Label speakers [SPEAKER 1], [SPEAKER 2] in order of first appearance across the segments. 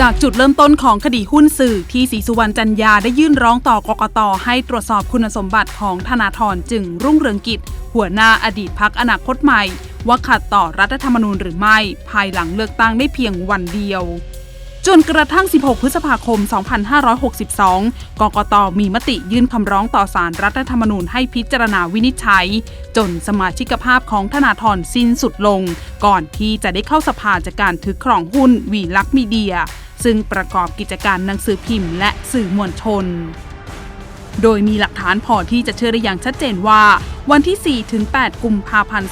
[SPEAKER 1] จากจุดเริ่มต้นของคดีหุ้นสื่อที่ศรีสุวรรณจันยาได้ยื่นร้องต่อกกตให้ตรวจสอบคุณสมบัติของธนาธรจึงรุ่งเรืองกิจ หัวหน้าอดีตพักอนาคตใหม่ ว่าขัดต่อรัฐธรรมนูญหรือไม่ ภายหลังเลือกตั้งได้เพียงวันเดียว จนกระทั่ง 16 พฤษภาคม 2562 กกตมีมติยื่นคำร้องต่อสารรัฐธรรมนูญให้พิจารณาวินิจฉัย จนสมาชิกภาพของธนาธรสิ้นสุดลง ก่อนที่จะได้เข้าสภาจากการถือครองหุ้นวีลักษ์มีเดีย ซึ่งประกอบกิจการหนังสือพิมพ์และสื่อมวลชน โดยมีหลักฐานพอที่จะเชื่อได้อย่างชัดเจนว่า วันที่4-8กุมภาพันธ์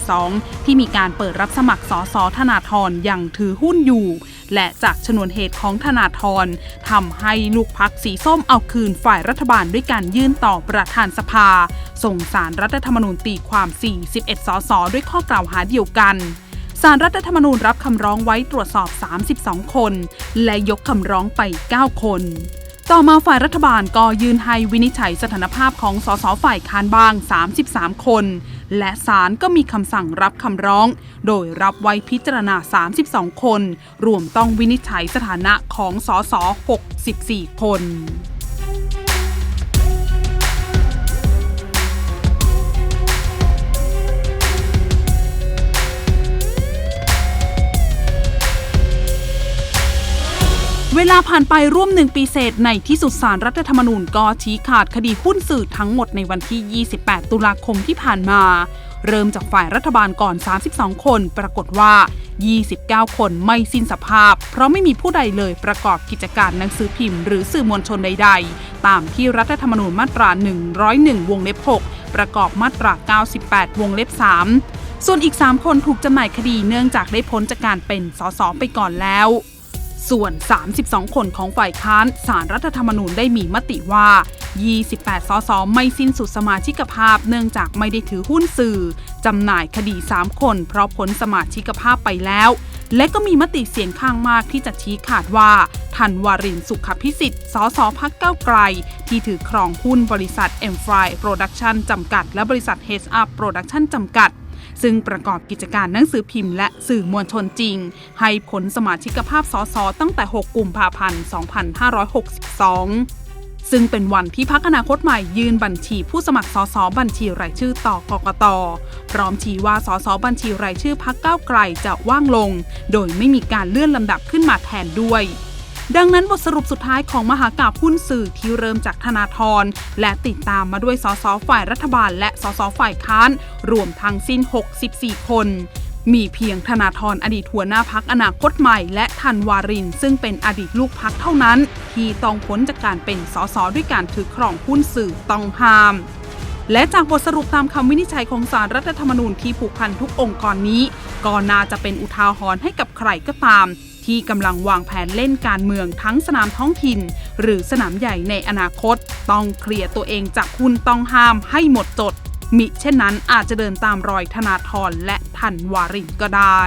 [SPEAKER 1] 2562 ที่มีการเปิดรับสมัครสอสอธนาธรยังถือหุ้นอยู่ และจากชนวนเหตุของธนาธรทำให้ลูกพักสีส้มเอาคืนฝ่ายรัฐบาลด้วยการยื่นต่อประธานสภา ส่งสารรัฐธรรมนูญตีความ 41 สสด้วยข้อกล่าวหาเดียวกันสารรัฐธรรมนูญรับคำร้องไว้ตรวจสอบ 32 คน และยกคำร้องไป 9 คน ต่อมาฝ่ายรัฐบาลก็ยื่นให้วินิจฉัยสถานภาพของสสฝ่ายค้านบ้าง 33 คน และศาลก็มีคำสั่งรับคำร้อง โดยรับไว้พิจารณา 32 คน รวมต้องวินิจฉัยสถานะของสส64 คน เวลาผ่านไปร่วมหนึ่งปีเศษในที่สุดสารรัฐธรรมนูญก็ชี้ขาดคดีหุ้นสื่อทั้งหมดในวันที่ 28 ตุลาคมที่ผ่านมา เริ่มจากฝ่ายรัฐบาลก่อน 32 คน ปรากฏว่า 29 คนไม่สิ้นสภาพ เพราะไม่มีผู้ใดเลยประกอบกิจการหนังสือพิมพ์หรือสื่อมวลชนใด ๆ ตามที่รัฐธรรมนูญมาตรา 101 วงเล็บ 6 ประกอบมาตรา 98 วงเล็บ 3 ส่วนอีก 3 คนถูกจำหน่ายคดีเนื่องจากได้พ้นจากการเป็นสสไปก่อนแล้ว ส่วน 32 คนของฝ่ายค้านสารรัฐธรรมนูญได้มีมติว่า 28 สส ไม่สิ้นสุดสมาชิกภาพ เนื่องจากไม่ได้ถือหุ้นสื่อ จำหน่ายคดี 3 คน เพราะพ้นสมาชิกภาพไปแล้ว และก็มีมติเสียงข้างมากที่จะชี้ขาดว่าทันวารินสุขพิสิทธิ์ สสพักเก้าไกล ที่ถือครองหุ้นบริษัท m f r y Production จำกัด และบริษัท Heads Up Production จำกัด ซึ่งประกอบกิจการหนังสือพิมพ์และสื่อมวลชนจริง ให้ผลสมาชิกภาพสสตั้งแต่ 6 กุมภาพันธ์ 2562ซึ่งเป็นวันที่พักอนาคตใหม่ยื่นบัญชีผู้สมัครสสบัญชีรายชื่อต่อกกต พร้อมชี้ว่าสสบัญชีรายชื่อพักก้าวไกลจะว่างลง โดยไม่มีการเลื่อนลำดับขึ้นมาแทนด้วย ดังนั้นบทสรุปสุดท้ายของมหากาบหุ้นสื่อที่เริ่มจากธนาธรและติดตามมาด้วยสสฝ่ายรัฐบาล และสสฝ่ายค้าน รวมทั้งสิ้น 64 คนมีเพียงธนาธรอดีตหัวหน้าพักอนาคตใหม่ และทันวาริน ซึ่งเป็นอดีตลูกพักเท่านั้น ที่ต้องพ้นจากการเป็นสสด้วยการถือครองหุ้นสื่อต้องห้าม และจากบทสรุปตามคำวินิจฉัยของสารรัฐธรรมนูญที่ผูกพันทุกองค์กรนี้ ก็น่าจะเป็นอุทาหรณ์ให้กับใครก็ตาม ที่กำลังวางแผนเล่นการเมืองทั้งสนามท้องถิ่น หรือสนามใหญ่ในอนาคต ต้องเคลียร์ตัวเองจากหุ้นต้องห้ามให้หมดจดมิเช่นนั้นอาจจะเดินตามรอยธนาธรและทันวารินก็ได้